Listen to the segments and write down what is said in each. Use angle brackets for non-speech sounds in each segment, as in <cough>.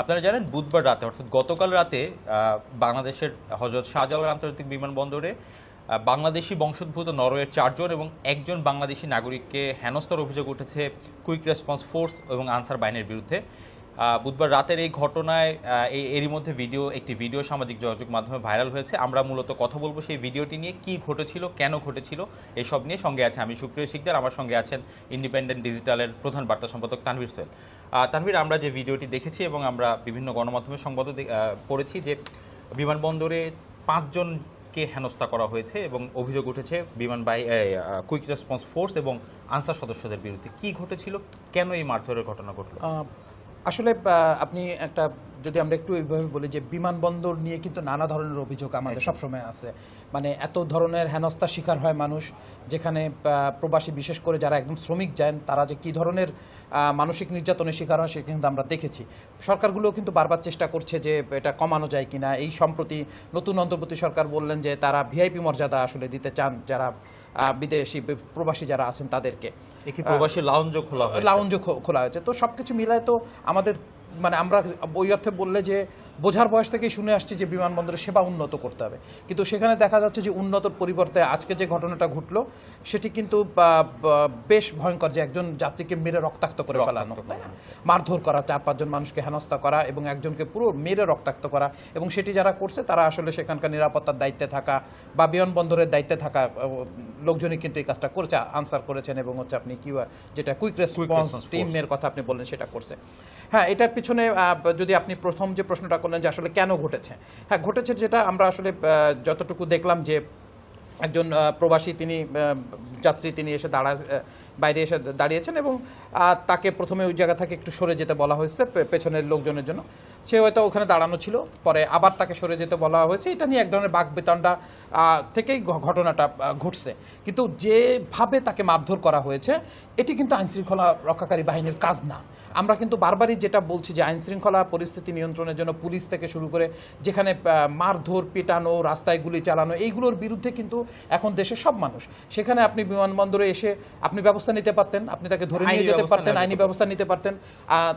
আপনারা জানেন, বুধবার রাতে, অর্থাৎ গতকাল রাতে বাংলাদেশের হজরত শাহজালাল আন্তর্জাতিক বিমানবন্দরে বাংলাদেশি বংশোদ্ভূত নরওয়ের চারজন এবং একজন বাংলাদেশি নাগরিককে হেনস্থার অভিযোগ উঠেছে কুইক রেসপন্স ফোর্স এবং আনসার বাহিনীর বিরুদ্ধে। বুধবার রাতের এই ঘটনায় এই এরই মধ্যে ভিডিও, একটি ভিডিও সামাজিক যোগাযোগ মাধ্যমে ভাইরাল হয়েছে। আমরা মূলত কথা বলব সেই ভিডিওটি নিয়ে, কি ঘটেছিল, কেন ঘটেছিল, এসব নিয়ে। সঙ্গে আছে আমি সুপ্রিয় শিকদার, আমার সঙ্গে আছেন ইন্ডিপেন্ডেন্ট ডিজিটালের প্রধান বার্তা সম্পাদক তানভীর সোহেল। তানভীর, আমরা যে ভিডিওটি দেখেছি এবং আমরা বিভিন্ন গণমাধ্যমের সংবাদ পড়েছি যে বিমানবন্দরে পাঁচজনকে হেনস্থা করা হয়েছে এবং অভিযোগ উঠেছে বিমান বাহি কুইক রেসপন্স ফোর্স এবং আনসার সদস্যদের বিরুদ্ধে। কি ঘটেছিল? কেন এই মারধরের ঘটনা ঘটলো? আসলে আপনি একটা যদি আমরা একটু এইভাবে বলি যে বিমানবন্দর নিয়ে কিন্তু নানা ধরনের অভিযোগ আমাদের সবসময় আছে। মানে এত ধরনের হেনস্থার শিকার হয় মানুষ যেখানে প্রবাসী বিশেষ করে যারা একদম শ্রমিক যান তারা যে কী ধরনের মানসিক নির্যাতনের শিকার হয় সেটা কিন্তু আমরা দেখেছি। সরকারগুলো কিন্তু বারবার চেষ্টা করছে যে এটা কমানো যায় কিনা। এই সম্প্রতি নতুন অন্তর্বর্তী সরকার বললেন যে তারা ভিআইপি মর্যাদা আসলে দিতে চান যারা বিদেশি প্রবাসী যারা আছেন তাদেরকে। একটি প্রবাসী লাউঞ্জও খোলা লাউঞ্জ খোলা হয়েছে। তো সবকিছু মিলায় তো আমাদের মানে আমরা ওই অর্থে বললে যে বোঝার বয়স থেকেই শুনে আসছি যে বিমানবন্দরের সেবা উন্নত করতে হবে। কিন্তু সেখানে দেখা যাচ্ছে যে উন্নতর পরিবর্তে আজকে যে ঘটনাটা ঘটলো সেটি কিন্তু বেশ ভয়ঙ্কর যে একজন যাত্রীকে মেরে রক্তাক্ত করে ফেলানো? মারধর করা চার পাঁচজন মানুষকে হেনস্থা করা এবং একজনকে পুরো মেরে রক্তাক্ত করা এবং সেটি যারা করছে তারা আসলে সেখানকার নিরাপত্তার দায়িত্বে থাকা বা বিমানবন্দরের দায়িত্বে থাকা লোকজনই কিন্তু এই কাজটা করেছে আনসার করেছেন এবং হচ্ছে আপনি কি যেটা কুইক রেসপন্স টিমের কথা আপনি বললেন সেটা করছে। হ্যাঁ এটার পিছনে যদি আপনি প্রথম যে প্রশ্নটা করলেন যে আসলে কেন ঘটেছে? হ্যাঁ ঘটেছে যেটা আমরা আসলে যতটুকু দেখলাম যে একজন প্রবাসী তিনি যাত্রী তিনি এসে দাঁড়া বাইরে এসে দাঁড়িয়েছেন এবং তাকে প্রথমে ওই জায়গা থেকে একটু সরে যেতে বলা হয়েছে পেছনের লোকজনের জন্য। সে হয়তো ওখানে দাঁড়ানো ছিল, পরে আবার তাকে সরে যেতে বলা হয়েছে। এটা নিয়ে এক ধরনের বাঘ বেতনটা থেকেই ঘটনাটা ঘটছে। কিন্তু যেভাবে তাকে মারধর করা হয়েছে, এটি কিন্তু আইনশৃঙ্খলা রক্ষাকারী বাহিনীর কাজ না। আমরা কিন্তু বারবারই যেটা বলছি যে আইনশৃঙ্খলা পরিস্থিতি নিয়ন্ত্রণের জন্য পুলিশ থেকে শুরু করে যেখানে মারধর, পেটানো, রাস্তায় গুলি চালানো, এইগুলোর বিরুদ্ধে কিন্তু এখন দেশের সব মানুষ। সেখানে আপনি বিমানবন্দরে এসে আপনি ব্যবস্থা নিতে পারতেন আপনি তাকে ধরে নিয়ে যেতে পারতেন আইনি ব্যবস্থা নিতে পারতেন।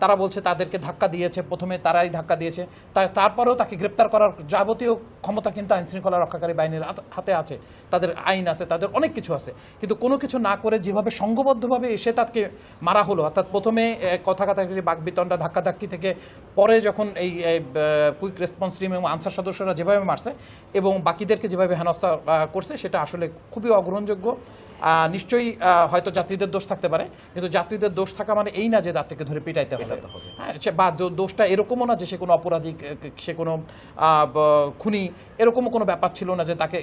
তারা বলছে তাদেরকে ধাক্কা দিয়েছে প্রথমে তারাই ধাক্কা দিয়েছে। তারপরেও তাকে গ্রেপ্তার করার যাবতীয় ক্ষমতা কিন্তু আইন শৃঙ্খলা রক্ষাকারী বাহিনীর হাতে আছে। তাদের আইন আছে তাদের অনেক কিছু আছে। কিন্তু কোনো কিছু না করে যেভাবে সংঘবদ্ধভাবে এসে তাকে মারা হলো অর্থাৎ প্রথমে কথা কাটাকাটি বাকবিতণ্ডা ধাক্কাধাক্কি থেকে পরে যখন এই কুইক রেসপন্স টিম এবং আনসার সদস্যরা যেভাবে মারছে এবং বাকিদেরকে যেভাবে হেনস্থা করছে সেটা আসলে খুবই অগ্রহণযোগ্য। নিশ্চয়ই হয়তো যাত্রীদের দোষ থাকতে পারে কিন্তু যাত্রীদের দোষ থাকা মানে এই না যে যাত্রীকে ধরে পিটাইতে হবে। হ্যাঁ বা দোষটা এরকমও না যে সে কোনো অপরাধী সে কোনো খুনি এরকমও কোনো ব্যাপার ছিল না যে তাকে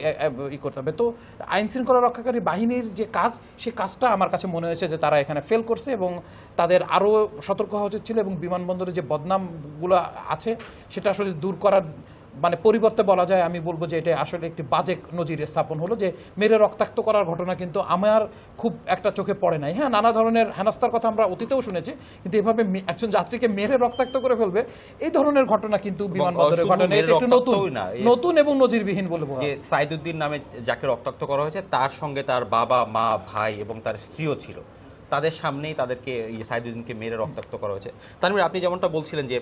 ই করতে হবে। তো আইন শৃঙ্খলা রক্ষাকারী বাহিনীর যে কাজ সে কাজটা আমার কাছে মনে হয়েছে যে তারা এখানে ফেল করছে এবং তাদের আরও সতর্ক হওয়া উচিত ছিল এবং বিমানবন্দরে যে বদনামগুলো আছে সেটা আসলে দূর করার মানে পরিবর্তে বলা যায় আমি বলব যে এটা আসলে একটি বাজে নজির স্থাপন হলো যে মেরে রক্তাক্ত করার ঘটনা কিন্তু আমার খুব একটা চোখে পড়ে নাই। হ্যাঁ নানা ধরনের হেনস্থার কথা আমরা অতীতেও শুনেছি কিন্তু এভাবে একজন যাত্রীকে মেরে রক্তাক্ত করে ফেলবে এই ধরনের ঘটনা কিন্তু বিমানবন্দরের ঘটনা এটা একটু নতুন নতুন এবং নজিরবিহীন বলে বলা যে সাইদুদ্দিন নামে যাকে রক্তাক্ত করা হয়েছে তার সঙ্গে তার বাবা মা ভাই এবং তার স্ত্রীও ছিল। তাদের সামনেই তাদেরকে সাইদুদ্দিনকে মেরে রক্তাক্ত করা হয়েছে। তানভীর আপনি যেমনটা বলছিলেন যে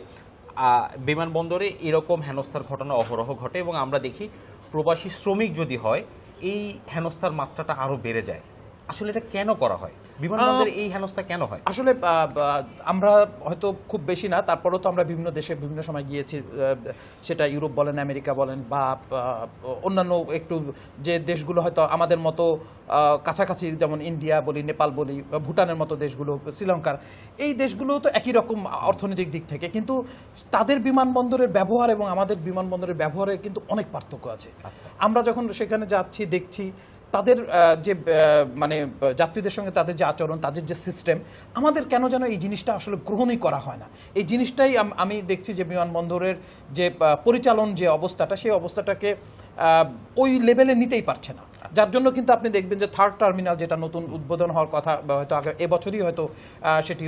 বিমানবন্দরে এরকম হেনস্থার ঘটনা অহরহ ঘটে এবং আমরা দেখি প্রবাসী শ্রমিক যদি হয়, এই হেনস্থার মাত্রাটা আরও বেড়ে যায়। আসলে এটা কেন করা হয়? বিমানবন্দরে এই হেনস্থা কেন হয়? আসলে আমরা হয়তো খুব বেশি না তারপরেও তো আমরা বিভিন্ন দেশে বিভিন্ন সময় গিয়েছি সেটা ইউরোপ বলেন আমেরিকা বলেন বা অন্যান্য একটু যে দেশগুলো হয়তো আমাদের মতো কাছাকাছি যেমন ইন্ডিয়া বলি নেপাল বলি ভুটানের মতো দেশগুলো শ্রীলঙ্কার এই দেশগুলো তো একই রকম অর্থনৈতিক দিক থেকে কিন্তু তাদের বিমানবন্দরের ব্যবহার এবং আমাদের বিমানবন্দরের ব্যবহারের কিন্তু অনেক পার্থক্য আছে। আচ্ছা। আমরা যখন সেখানে যাচ্ছি দেখছি তাদের যে মানে যাত্রীদের সঙ্গে তাদের যে আচরণ, তাদের যে সিস্টেম আমাদের কেন যেন এই জিনিসটা আসলে গ্রহণই করা হয় না? এই জিনিসটাই আমি দেখছি যে বিমানবন্দরের যে পরিচালন যে অবস্থাটা, সেই অবস্থাটাকে ওই লেভেলে নিতেই পারছে না। যার জন্য কিন্তু আপনি দেখবেন যে থার্ড টার্মিনাল যেটা নতুন উদ্বোধন হওয়ার কথা হয়তো আগে এবছরই হয়তো সেটি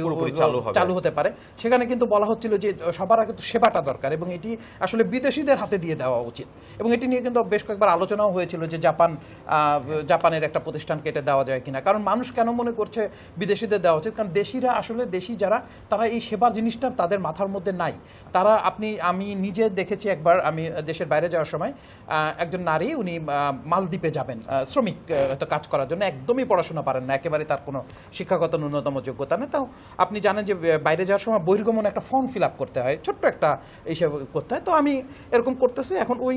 চালু হতে পারে। সেখানে কিন্তু বলা হচ্ছিল যে সবার আগে তো সেবাটা দরকার এবং এটি আসলে বিদেশিদের হাতে দিয়ে দেওয়া উচিত। এবং এটি নিয়ে কিন্তু বেশ কয়েকবার আলোচনাও হয়েছিল যে জাপান জাপানের একটা প্রতিষ্ঠান কেটে দেওয়া যায় কিনা। কারণ মানুষ কেন মনে করছে বিদেশিদের দেওয়া উচিত? কারণ দেশিরা আসলে দেশি যারা তারা এই সেবা জিনিসটা তাদের মাথার মধ্যে নাই। তারা আপনি আমি নিজে দেখেছি একবার আমি দেশের বাইরে যাওয়ার সময় একজন নারী উনি মালদ্বীপে যাবেন। শ্রমিক হয়তো কাজ করার জন্য একদমই পড়াশোনা পারেন না, একেবারে তার কোনো শিক্ষাগত ন্যূনতম যোগ্যতা নেই। তাও আপনি জানেন যে বাইরে যাওয়ার সময় বহির্গমন একটা ফর্ম ফিল আপ করতে হয়, ছোট্ট একটা এইসব করতে হয়। তো আমি এরকম করতেছি, এখন ওই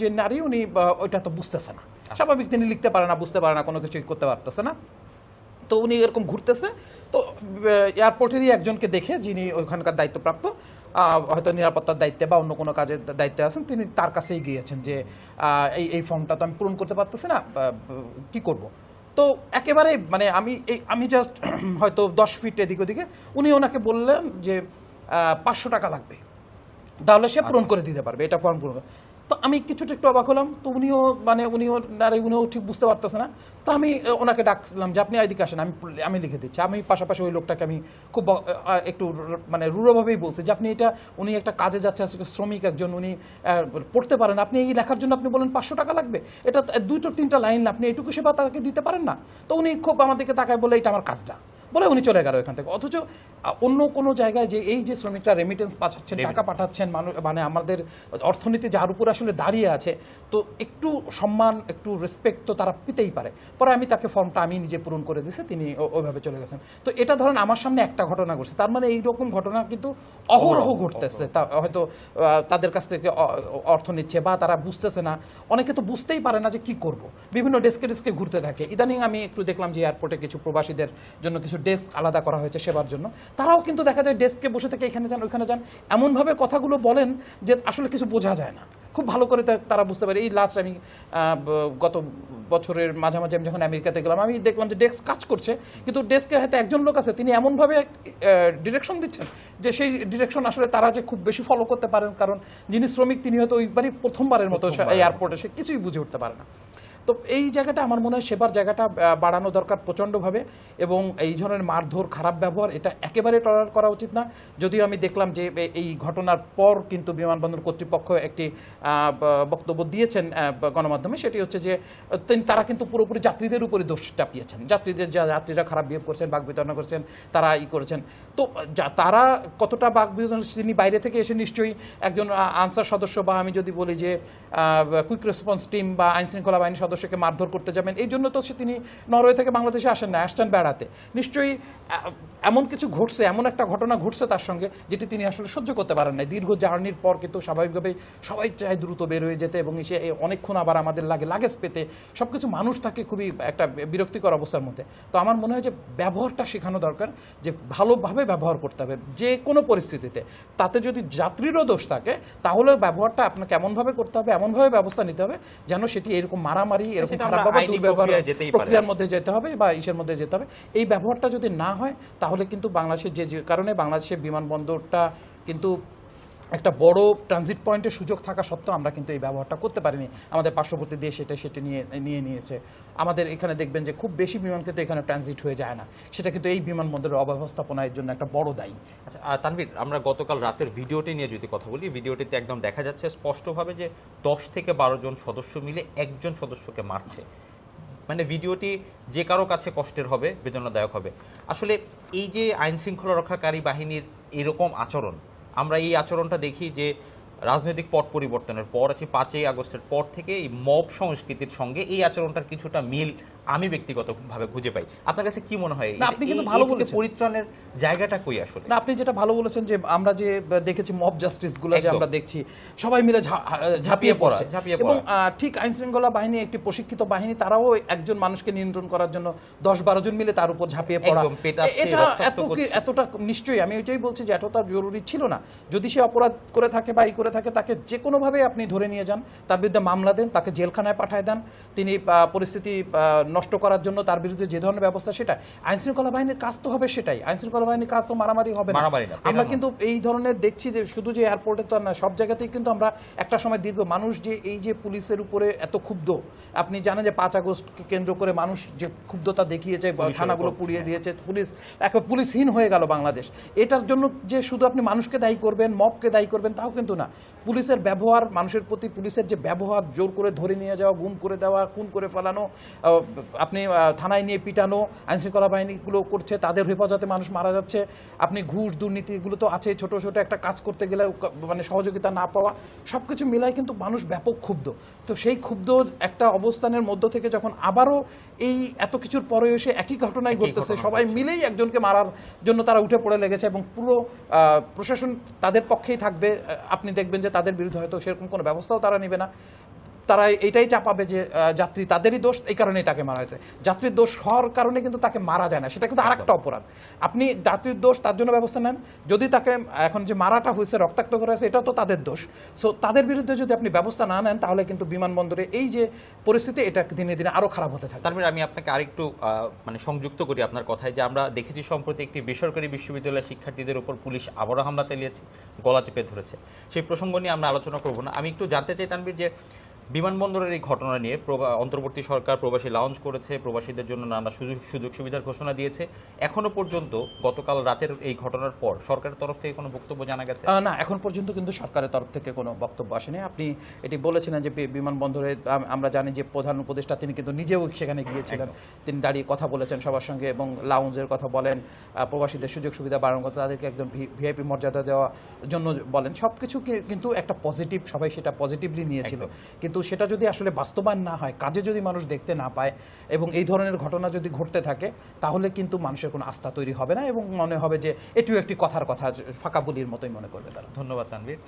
যে নারী, উনি ওইটা তো বুঝতেছে না। স্বাভাবিক তিনি লিখতে পারে না, বুঝতে পারে না, কোনো কিছুই করতে পারতেছে না। তো উনি এরকম ঘুরতেছে, তো এয়ারপোর্টেরই একজনকে দেখে যিনি ওইখানকার দায়িত্বপ্রাপ্ত হয়তো নিরাপত্তার দায়িত্বে বা অন্য কোনো কাজের দায়িত্বে আছেন তিনি তার কাছেই গিয়েছেন যে এই এই ফর্মটা তো আমি পূরণ করতে পারতেছি না কী করব? তো একেবারে মানে আমি এই আমি জাস্ট <clears throat> হয়তো দশ ফিট এদিক ওদিকে উনি ওনাকে বললেন যে পাঁচশো টাকা লাগবে। তাহলে সে পূরণ করে দিতে পারবে এটা ফর্ম পূরণ। তো আমি কিছুটা একটু অবাক হলাম। তো উনিও মানে উনিও নারে উনিও ঠিক বুঝতে পারতেছে না। তো আমি ওনাকে ডাকছিলাম যে, আপনি এদিকে আসেন, আমি আমি লিখে দিচ্ছি। আমি পাশাপাশি ওই লোকটাকে আমি খুব একটু মানে রূঢ়ভাবেই বলছি যে, আপনি এটা, উনি একটা কাজে যাচ্ছে শ্রমিক একজন, উনি পড়তে পারেন। আপনি এই লেখার জন্য আপনি বলেন পাঁচশো টাকা লাগবে। এটা দুটো তিনটা লাইন, আপনি এটুকু সেবা তাকে দিতে পারেন না? তো উনি খুব আমাদেরকে তাকায় বলে এটা আমার কাজটা। বলে উনি চলে গেল এখান থেকে। অথচ অন্য কোনো জায়গায় যে এই যে শ্রমিকরা রেমিটেন্স পাঠাচ্ছেন টাকা পাঠাচ্ছেন মানুষ মানে আমাদের অর্থনীতি যার উপর আসলে দাঁড়িয়ে আছে তো একটু সম্মান একটু রেসপেক্ট তো তারা পেতেই পারে। পরে আমি তাকে ফর্মটা আমি নিজে পূরণ করে দিয়েছি তিনি ওইভাবে চলে গেছেন। তো এটা ধরেন আমার সামনে একটা ঘটনা ঘটছে তার মানে এই রকম ঘটনা কিন্তু অহরহ ঘটতেছে। তা হয়তো তাদের কাছ থেকে অর্থ নিচ্ছে বা তারা বুঝতেছে না। অনেকে তো বুঝতেই পারে না যে কি করব। বিভিন্ন ডেস্কে ডেস্কে ঘুরতে থাকে। ইদানিং আমি একটু দেখলাম যে এয়ারপোর্টে কিছু প্রবাসীদের জন্য কিছু ডেস্ক আলাদা করা হয়েছে সেবার জন্য। তারাও কিন্তু দেখা যায় ডেস্কে বসে থেকে এখানে যান ওইখানে যান। এমনভাবে কথাগুলো বলেন যে আসলে কিছু বোঝা যায় না। খুব ভালো করে তারা বুঝতে পারে। এই লাস্ট আমি গত বছরের মাঝামাঝি আমি যখন আমেরিকাতে গেলাম আমি দেখলাম যে ডেস্ক কাজ করছে কিন্তু ডেস্কে হয়তো একজন লোক আছে তিনি এমনভাবে ডিরেকশন দিচ্ছেন যে সেই ডিরেকশন আসলে তারা যে খুব বেশি ফলো করতে পারেন। কারণ যিনি শ্রমিক তিনি হয়তো ওইবারই প্রথমবারের মতো এয়ারপোর্টে সে কিছুই বুঝে উঠতে পারে না। তো এই জায়গাটা আমার মনে হয় সেবার জায়গাটা বাড়ানো দরকার প্রচণ্ডভাবে এবং এই ধরনের মারধর, খারাপ ব্যবহার এটা একেবারে টলার করা উচিত না। যদিও আমি দেখলাম যে এই ঘটনার পর কিন্তু বিমানবন্দর কর্তৃপক্ষ একটি বক্তব্য দিয়েছেন গণমাধ্যমে। সেটি হচ্ছে যে তারা কিন্তু পুরোপুরি যাত্রীদের উপরে দোষ চাপিয়েছেন। যাত্রীদের যা, যাত্রীরা খারাপ বিহেভ করছেন, বাক বিতরণ করছেন, তারা ই করেছেন। তো যা- তারা কতটা বাক বিতরণ তিনি বাইরে থেকে এসে নিশ্চয়ই একজন আনসার সদস্য বা আমি যদি বলি যে কুইক রেসপন্স টিম বা আইন শৃঙ্খলা বাহিনীর সদস্যকে মারধর করতে যাবেন। এই জন্য তো সে তিনি নরওয়ে থেকে বাংলাদেশে আসেন না আসছেন বেড়াতে নিশ্চয়ই এমন কিছু ঘটছে, এমন একটা ঘটনা ঘটছে তার সঙ্গে, যেটি তিনি আসলে সহ্য করতে পারেন না দীর্ঘ জার্নির পর কিন্তু স্বাভাবিকভাবেই সবাই চায় দ্রুত বের হয়ে যেতে এবং সে অনেকক্ষণ আবার আমাদের লাগে লাগেজ পেতে। সব কিছু মানুষ থাকে খুবই একটা বিরক্তিকর অবস্থার মধ্যে। তো আমার মনে হয় যে ব্যবহারটা শেখানো দরকার, যে ভালোভাবে ব্যবহার করতে হবে যে কোনো পরিস্থিতিতে। তাতে যদি যাত্রীরও দোষ থাকে তাহলে ব্যবহারটা আপনাকে এমনভাবে করতে হবে, এমনভাবে ব্যবস্থা নিতে হবে, যেন সেটি এরকম মারামারি এরকম খারাপ ব্যবহার দুর্ব্যবহার প্রক্রিয়ায় যেতেই পারে। প্রক্রিয়ার মধ্যে যেতে হবে বা ইসের মধ্যে যেতে হবে এই ব্যবহারটা যদি না হয় তাহলে কিন্তু বাংলাদেশের যে যে কারণে বাংলাদেশের বিমানবন্দরটা কিন্তু একটা বড় ট্রানজিট পয়েন্টের সুযোগ থাকা সত্ত্বেও আমরা কিন্তু এই ব্যবহারটা করতে পারিনি। আমাদের পার্শ্ববর্তী দেশ এটা সেটা নিয়ে নিয়ে নিয়েছে। আমাদের এখানে দেখবেন যে খুব বেশি বিমান কিন্তু এখানে ট্রানজিট হয়ে যায় না। সেটা কিন্তু এই বিমানবন্দরের অব্যবস্থাপনার জন্য একটা বড় দায়ী। আচ্ছা আর তানভীর, আমরা গতকাল রাতের ভিডিওটি নিয়ে যদি কথা বলি, ভিডিওটিতে একদম দেখা যাচ্ছে স্পষ্টভাবে যে দশ থেকে বারো জন সদস্য মিলে একজন সদস্যকে মারছে। মানে ভিডিওটি যে কারও কাছে কষ্টের হবে, বেদনাদায়ক হবে। আসলে এই যে আইন শৃঙ্খলা রক্ষাকারী বাহিনীর এরকম আচরণ আমরা এই আচরণটা দেখি যে রাজনৈতিক পট পরিবর্তনের পর আছে পাঁচই আগস্টের পর থেকে এই মব সংস্কৃতির সঙ্গে এই আচরণটার কিছুটা মিল আমি ব্যক্তিগতভাবে খুঁজে পাই। আপনার কাছে কি মনে হয়? আপনি কিন্তু ভালো বলেছেন। পরিত্রাণের জায়গাটা কই আসলে? না আপনি যেটা ভালো বলেছেন যে আমরা যে দেখেছি মব জাস্টিসগুলো যে আমরা দেখছি সবাই মিলে ঝাঁপিয়ে পড়ছে। ঝাঁপিয়ে এবং ঠিক আইন শৃঙ্খলা বাহিনী একটি প্রশিক্ষিত বাহিনী তারাও একজন মানুষকে নিয়ন্ত্রণ করার জন্য দশ বারো জন মিলে তার উপর ঝাঁপিয়ে পড়া। এটা এত এতটা নিশ্চয়ই আমি ওইটাই বলছি যে এতটা জরুরি ছিল না। যদি সে অপরাধ করে থাকে বা ই করে থাকে তাকে যে কোনোভাবে আপনি ধরে নিয়ে যান তার বিরুদ্ধে মামলা দেন তাকে জেলখানায় পাঠায় দেন তিনি পরিস্থিতি নষ্ট করার জন্য তার বিরুদ্ধে যে ধরনের ব্যবস্থা সেটা আইন শৃঙ্খলা বাহিনীর কাজ তো হবে সেটাই। আইন শৃঙ্খলা বাহিনীর কাজ তো মারামারি হবে মারামারি আমরা কিন্তু এই ধরনের দেখছি যে শুধু যে এয়ারপোর্টে তো না সব জায়গাতেই কিন্তু আমরা একটা সময় দীর্ঘ মানুষ যে এই যে পুলিশের উপরে এত ক্ষুব্ধ আপনি জানেন যে পাঁচ আগস্টকে কেন্দ্র করে মানুষ যে ক্ষুব্ধতা দেখিয়েছে থানাগুলো পুড়িয়ে দিয়েছে পুলিশ একবার পুলিশহীন হয়ে গেল বাংলাদেশ। এটার জন্য যে শুধু আপনি মানুষকে দায়ী করবেন মবকে দায়ী করবেন তাও কিন্তু না। পুলিশের ব্যবহার মানুষের প্রতি পুলিশের যে ব্যবহার জোর করে ধরে নিয়ে যাওয়া গুম করে দেওয়া খুন করে ফেলানো আপনি থানায় নিয়ে পিটানো আইনশৃঙ্খলা বাহিনীগুলো করছে তাদের হেফাজতে মানুষ মারা যাচ্ছে। আপনি ঘুষ দুর্নীতি এগুলো তো আছে ছোট ছোট একটা কাজ করতে গেলে মানে সহযোগিতা না পাওয়া। সব কিছু মিলাই কিন্তু মানুষ ব্যাপক ক্ষুব্ধ। তো সেই ক্ষুব্ধ একটা অবস্থানের মধ্য থেকে যখন আবারও এই এত কিছুর পরে এসে একই ঘটনাই একই ঘটতেছে সবাই মিলেই একজনকে মারার জন্য তারা উঠে পড়ে লেগেছে এবং পুরো প্রশাসন তাদের পক্ষেই থাকবে। আপনি দেখবেন যে তাদের বিরুদ্ধে হয়তো সেরকম কোনো ব্যবস্থাও তারা নেবে না। তারা এইটাই চাপাবে যে যাত্রী তাদেরই দোষ এই কারণেই তাকে মারা হয়েছে। যাত্রীর দোষ হওয়ার কারণে কিন্তু তাকে মারা যায় না সেটা কিন্তু আরেকটা অপরাধ। আপনি যাত্রীর দোষ তার জন্য ব্যবস্থা নেন। যদি তাকে এখন যে মারাটা হয়েছে রক্তাক্ত করা হয়েছে এটাও তো তাদের দোষ। সো তাদের বিরুদ্ধে যদি আপনি ব্যবস্থা না নেন তাহলে কিন্তু বিমানবন্দরে এই যে পরিস্থিতি এটা দিনে দিনে আরও খারাপ হতে থাকে। তারপরে আমি আপনাকে আরেকটু মানে সংযুক্ত করি আপনার কথায় যে আমরা দেখেছি সম্প্রতি একটি বেসরকারি বিশ্ববিদ্যালয়ের শিক্ষার্থীদের উপর পুলিশ আবারও হামলা চালিয়েছে গলা চেপে ধরেছে। সেই প্রসঙ্গ নিয়ে আমরা আলোচনা করব না। আমি একটু জানতে চাই তানবীর যে বিমানবন্দরের এই ঘটনা নিয়ে অন্তর্বর্তী সরকার প্রবাসী লাউঞ্জ করেছে। প্রবাসীদের জন্য নানা সুযোগ সুযোগ সুবিধার ঘোষণা দিয়েছে। এখনও পর্যন্ত গতকাল রাতের এই ঘটনার পর সরকারের তরফ থেকে কোনো বক্তব্য জানা গেছে? না এখন পর্যন্ত কিন্তু সরকারের তরফ থেকে কোনো বক্তব্য আসেনি। আপনি এটি বলেছিলেন যে বিমানবন্দরে আমরা জানি যে প্রধান উপদেষ্টা তিনি কিন্তু নিজেও সেখানে গিয়েছিলেন। তিনি দাঁড়িয়ে কথা বলেছেন সবার সঙ্গে এবং লাউঞ্জের কথা বলেন। প্রবাসীদের সুযোগ সুবিধা বাড়ানোর কথা তাদেরকে একদম ভিআইপি মর্যাদা দেওয়ার জন্য বলেন। সব কিছু কিন্তু একটা পজিটিভ সবাই সেটা পজিটিভলি নিয়েছিল। কিন্তু সেটা যদি আসলে বাস্তবায়ন না হয়, কাজে যদি মানুষ দেখতে না পায় এবং এই ধরনের ঘটনা যদি ঘটতে থাকে, তাহলে কিন্তু মানুষের কোনো আস্থা তৈরি হবে না এবং মনে হবে যে এটিও একটি কথার কথা, ফাঁকা বলির মতোই মনে করবে তারা। ধন্যবাদ তানভীর।